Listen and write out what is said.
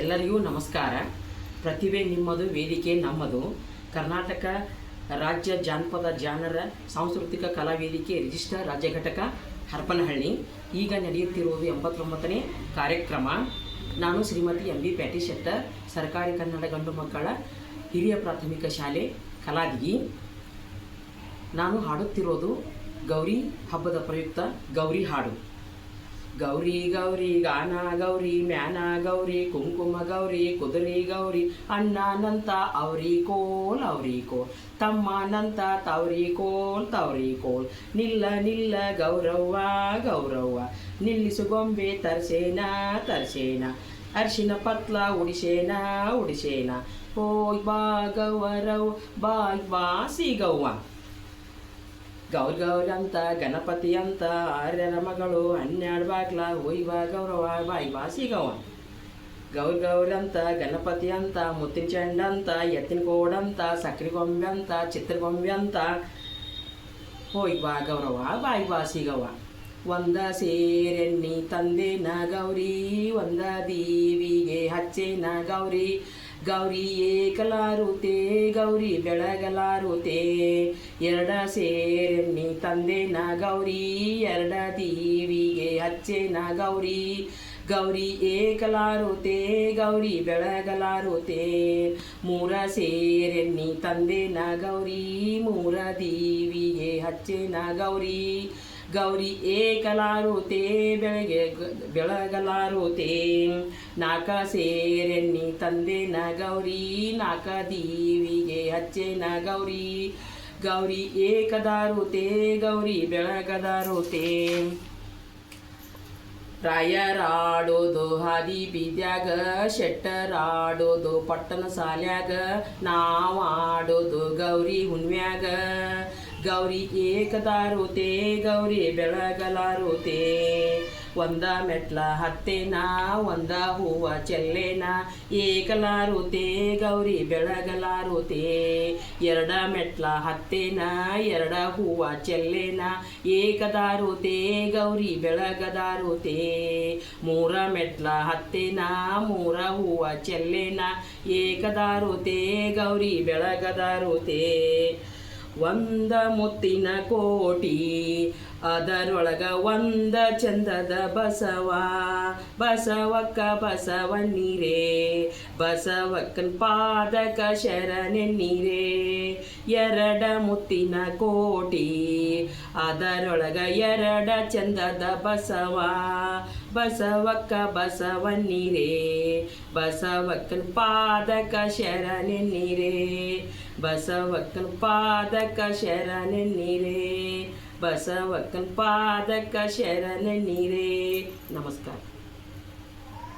ಎಲ್ಲರಿಗೂ ನಮಸ್ಕಾರ. ಪ್ರತಿಭೆ ನಿಮ್ಮದು, ವೇದಿಕೆ ನಮ್ಮದು. ಕರ್ನಾಟಕ ರಾಜ್ಯ ಜಾನಪದ ಜಾನರ ಸಾಂಸ್ಕೃತಿಕ ಕಲಾ ವೇದಿಕೆ ರಿಜಿಸ್ಟರ್ ರಾಜ್ಯ ಘಟಕ ಹರಪನಹಳ್ಳಿ. ಈಗ ನಡೆಯುತ್ತಿರುವುದು ಎಂಬತ್ತೊಂಬತ್ತನೇ ಕಾರ್ಯಕ್ರಮ. ನಾನು ಶ್ರೀಮತಿ ಎಂ ಬಿ ಪ್ಯಾಟಿ ಶೆಟ್ಟರ್ ಸರ್ಕಾರಿ ಕನ್ನಡ ಗಂಡು ಮಕ್ಕಳ ಹಿರಿಯ ಪ್ರಾಥಮಿಕ ಶಾಲೆ ಕಲಾದಿಗಿ ನಾನು ಹಾಡುತ್ತಿರೋದು ಗೌರಿ ಹಬ್ಬದ ಪ್ರಯುಕ್ತ ಗೌರಿ ಹಾಡು. ಗೌರಿ ಗೌರಿ, ಗಾನ, ಗೌರಿ, ಮ್ಯಾನ, ಗೌರಿ, ಕುಂಕುಮ, ಗೌರಿ, ಕುದುರೆ, ಗೌರಿ ಅಣ್ಣನಂತ ಅವ್ರಿ, ಕೋಲ್ ಅವ್ರಿ, ಕೋಲ್. ತಮ್ಮನಂತ ತವ್ರಿ, ಕೋಲ್ ತವ್ರಿ, ಕೋಲ್. ನಿಲ್ಲ ನಿಲ್ಲ, ಗೌರವ್ವ ಗೌರವ್ವ. ನಿಲ್ಲಿಸು ಗೊಂಬೆ, ತರ್ಸೇನ ತರ್ಸೇನ. ಅರ್ಶಿನ ಪತ್ಲ, ಉಡಿಸೇನ ಉಡಿಸೇನ. ಹೋಯ್ ಬಾ ಗೌರವ್ ಬಾಯ್ ಬಾ ಸಿಗವ್ವ ಗೌರ್ ಗೌರ್ ಅಂತ ಗಣಪತಿ ಅಂತ ಆರ್ಯರ ಮಗಳು, ಹನ್ನೆರಡು ಬಾಗ್ಲ ಬಾ ಗೌರವ, ಬಾಯಿ ಬಾಸಿಗವ ಗೌರ್ ಗೌರ್ ಅಂತ ಗಣಪತಿ ಅಂತ ಮುತ್ತಿನ ಚೆಂಡ ಅಂತ ಎತ್ತಿನ ಕೋಡ್ ಅಂತ ಸಕ್ರೆ ಗೊಂಬೆ ಅಂತ ಚಿತ್ರಗೊಂಬೆ ಅಂತ ಹೋಯ್ವಾ, ಗೌರವ, ಬಾಯಿ ಬಾಸಿಗವ ಒಂದ ತಂದೆ ನ ಗೌರಿ, ಒಂದ ದೀವಿಗೆ ನ ಗೌರಿ ಗೌರಿ ಏಕಲಾರುತೆ ಗೌರಿ ಬೆಳಗಲಾರುತೆ ಎರಡ ಸೇರೆನ್ನಿ ತಂದೆನ ಗೌರಿ, ಎರಡ ದೀವಿಗೆ ಅಚ್ಚೆನ ಗೌರಿ. ಗೌರಿ ಏಕಲಾರುತೆ ಗೌರಿ ಬೆಳಗಲಾರುತೆ ಮೂರ ಸೇರೆನ್ನಿ ತಂದೆನ ಗೌರಿ, ಮೂರ ದೀವಿಗೆ ಹಚ್ಚೇನ ಗೌರಿ. ಗೌರಿ ಏಕಲಾರುತೆ ಬೆಳಗ್ಗೆ ಬೆಳಗಲಾರುತೆ. ನಾಕ ಸೇರೆನ್ನಿ ತಂದೆನ ಗೌರಿ, ನಾಕ ದೀವಿಗೆ ಹಚ್ಚೆನ ಗೌರಿ. ಗೌರಿ ಏಕದಾರುತೆ, ಗೌರಿ ಬೆಳಗದಾರುತೆ. ರಾಯರಾಡೋದು ಹಾದಿ ಬೀದ್ಯಾಗ ಶೆಟ್ಟರಾಡೋದು ಪಟ್ಟಣ ಸಾಲ್ಯಾಗ, ನಾವಾಡೋದು ಗೌರಿ ಹುಣ್ಮ್ಯಾಗ ಗೌರಿ ಏಕದಾರುತೆ, ಗೌರಿ ಬೆಳಗಲಾರುತೆ. ಒಂದ ಮೆಟ್ಲ ಹತ್ತೇನ, ಒಂದ ಹೂವ ಚೆಲ್ಲೇನ, ಏಕಲಾರುತೆ, ಗೌರಿ ಬೆಳಗಲಾರುತೆ. ಎರಡ ಮೆಟ್ಲ ಹತ್ತೇನ, ಎರಡ ಹೂವ ಚೆಲ್ಲೇನ, ಏಕದಾರುತೆ, ಗೌರಿ ಬೆಳಗದಾರುತೆ. ಮೂರ ಮೆಟ್ಲ ಹತ್ತೇನ, ಮೂರ ಹೂವ ಚೆಲ್ಲೇನ, ಏಕದಾರುತೆ, ಗೌರಿ ಬೆಳಗದಾರುತೆ. ಒಂದ ಮುತ್ತಿನ ಕೋಟಿ, ಅದರೊಳಗ ಒಂದ ಚಂದದ ಬಸವ. ಬಸವಕ್ಕ ಬಸವಣ್ಣೀರೇ, ಬಸವಕ್ಕನ್ ಪಾದಕ ಶರಣೆನ್ನೀರೇ. ಎರಡ ಮುತ್ತಿನ ಕೋಟಿ, ಅದರೊಳಗ ಎರಡ ಚಂದದ ಬಸವ. ಬಸವಕ್ಕ ಬಸವಣ್ಣೀರೇ, ಬಸವಕ್ಕನ್ ಪಾದಕ ಶರಣೆನ್ನೀರೇ. ಬಸವಕ್ಕನ ಪಾದಕ ನೀರೇ ಬಸವಕ್ಕನ ಪಾದಕ ನೀರೇ. ನಮಸ್ಕಾರ.